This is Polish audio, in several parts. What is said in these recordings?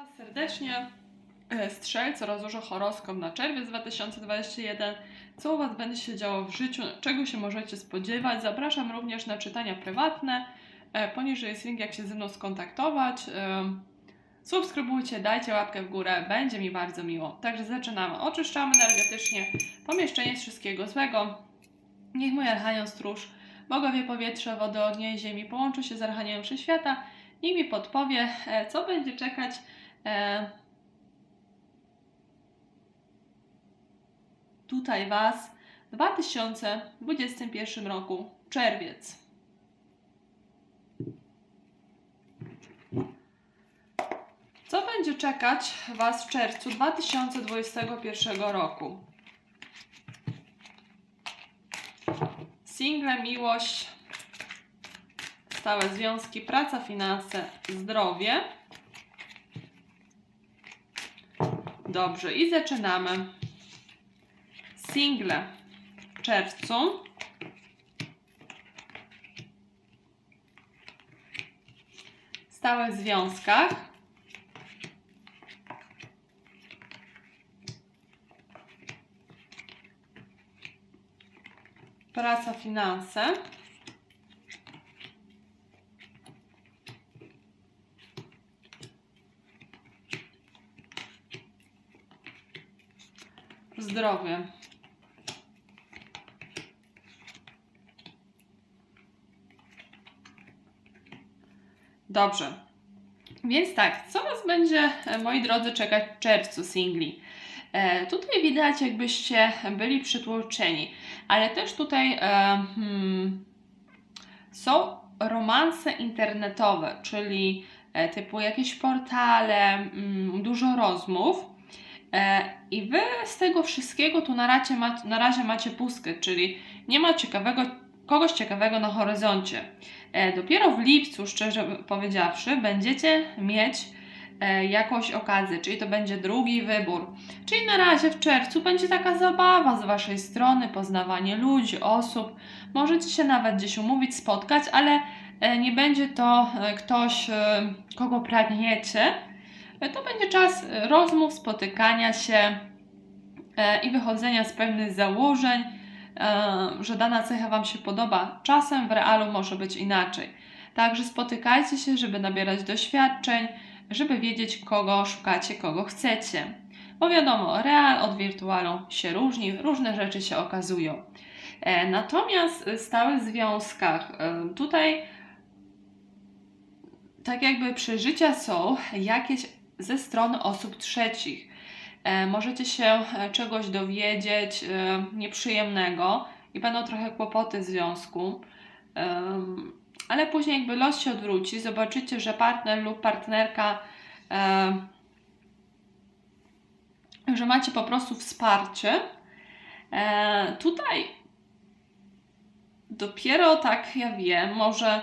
Was serdecznie. E, Strzelcy rozłożę horoskop na czerwiec 2021. Co u Was będzie się działo w życiu, czego się możecie spodziewać. Zapraszam również na czytania prywatne. E, Poniżej jest link, jak się ze mną skontaktować. E, Subskrybujcie, dajcie łapkę w górę, będzie mi bardzo miło. Także zaczynamy. Oczyszczamy energetycznie pomieszczenie z wszystkiego złego. Niech mój archanion stróż, bogowie powietrza, wody, ognia i ziemi połączą się z archanionem wszechświata Niech mi podpowie, co będzie czekać tutaj Was w 2021 roku, czerwiec. Co będzie czekać Was w czerwcu 2021 roku? Single, miłość, stałe związki, praca, finanse, zdrowie. Dobrze, i zaczynamy. Single w czerwcu. W stałych związkach. Praca, finanse. Zdrowie. Dobrze. Więc tak, co Was będzie, e, moi drodzy, czekać w czerwcu singli? E, tutaj widać, jakbyście byli przytłoczeni, ale też tutaj e, hmm, są romanse internetowe, czyli e, typu jakieś portale, mm, dużo rozmów. E, I wy z tego wszystkiego tu na razie, ma, na razie macie pustkę, czyli nie ma ciekawego, kogoś ciekawego na horyzoncie. E, dopiero w lipcu, szczerze powiedziawszy, będziecie mieć e, jakąś okazję, czyli to będzie drugi wybór. Czyli na razie w czerwcu będzie taka zabawa z waszej strony, poznawanie ludzi, osób. Możecie się nawet gdzieś umówić, spotkać, ale nie będzie to ktoś, kogo pragniecie to będzie czas rozmów, spotykania się e, i wychodzenia z pewnych założeń, e, że dana cecha Wam się podoba. Czasem w realu może być inaczej. Także spotykajcie się, żeby nabierać doświadczeń, żeby wiedzieć, kogo szukacie, kogo chcecie. Bo wiadomo, real od wirtualu się różni, różne rzeczy się okazują. E, Natomiast w stałych związkach tutaj tak jakby przeżycia są jakieś ze strony osób trzecich. E, możecie się e, czegoś dowiedzieć e, nieprzyjemnego i będą trochę kłopoty w związku, ale później jakby los się odwróci, zobaczycie, że partner lub partnerka, że macie po prostu wsparcie. Tutaj dopiero tak ja wiem, może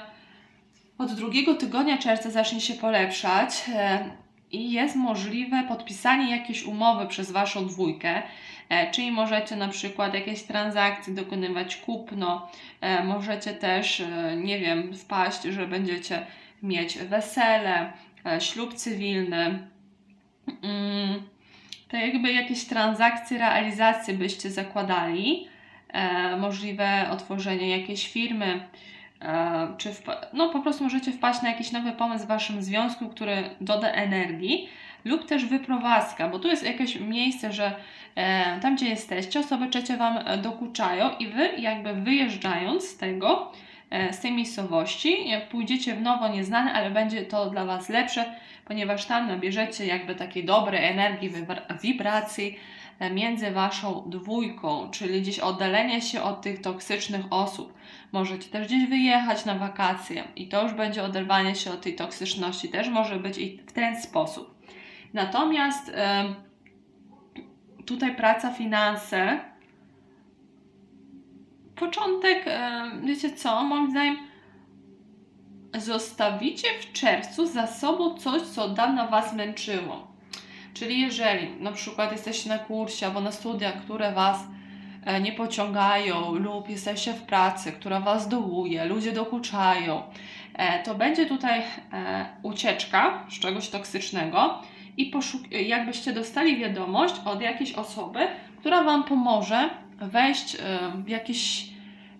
od drugiego tygodnia czerwca zacznie się polepszać i jest możliwe podpisanie jakiejś umowy przez Waszą dwójkę, e, czyli możecie na przykład jakieś transakcje dokonywać kupno, e, możecie też, e, nie wiem, wpaść, że będziecie mieć wesele, ślub cywilny. Mm, to jakby jakieś transakcje, realizacje byście zakładali, możliwe otworzenie jakiejś firmy, czy wpa- no po prostu możecie wpaść na jakiś nowy pomysł w waszym związku, który doda energii, lub też wyprowadzka, bo tu jest jakieś miejsce, że e, tam gdzie jesteście, osoby trzecie wam e, dokuczają i wy jakby wyjeżdżając z tego, e, z tej miejscowości, e, pójdziecie w nowo nieznane, ale będzie to dla was lepsze, ponieważ tam nabierzecie jakby takiej dobrej energii, wibra- wibracji e, między waszą dwójką, czyli gdzieś oddalenie się od tych toksycznych osób. Możecie też gdzieś wyjechać na wakacje i to już będzie oderwanie się od tej toksyczności. Też może być i w ten sposób. Natomiast em, tutaj praca, finanse. Początek, em, wiecie co, moim zdaniem zostawicie w czerwcu za sobą coś, co od dawna Was męczyło. Czyli jeżeli na przykład jesteście na kursie albo na studiach, które Was e, nie pociągają lub jesteście w pracy, która Was dołuje, ludzie dokuczają, e, to będzie tutaj e, ucieczka z czegoś toksycznego i jakbyście dostali wiadomość od jakiejś osoby, która Wam pomoże wejść w jakiś,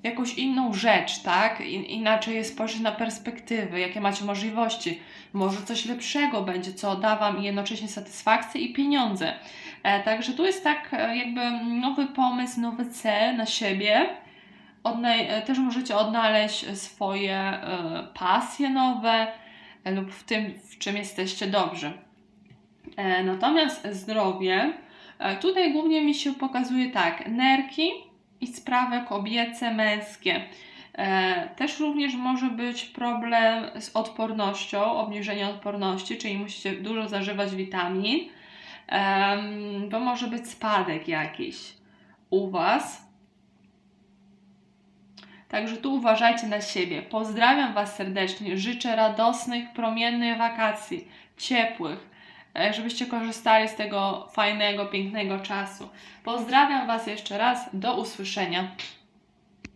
jakąś inną rzecz, tak? Inaczej jest spojrzeć na perspektywy, jakie macie możliwości. Może coś lepszego będzie, co da Wam jednocześnie satysfakcję i pieniądze. E, także tu jest tak e, jakby nowy pomysł, nowy cel na siebie. Odnaj- e, też możecie odnaleźć swoje pasje nowe lub w tym, w czym jesteście dobrzy. Natomiast zdrowie, tutaj głównie mi się pokazuje tak, nerki i sprawy kobiece, męskie. E, Też również może być problem z odpornością, obniżenie odporności, czyli musicie dużo zażywać witamin, bo może być spadek jakiś u Was. Także tu uważajcie na siebie. Pozdrawiam Was serdecznie. Życzę radosnych, promiennych wakacji, ciepłych, żebyście korzystali z tego fajnego, pięknego czasu. Pozdrawiam Was jeszcze raz. Do usłyszenia.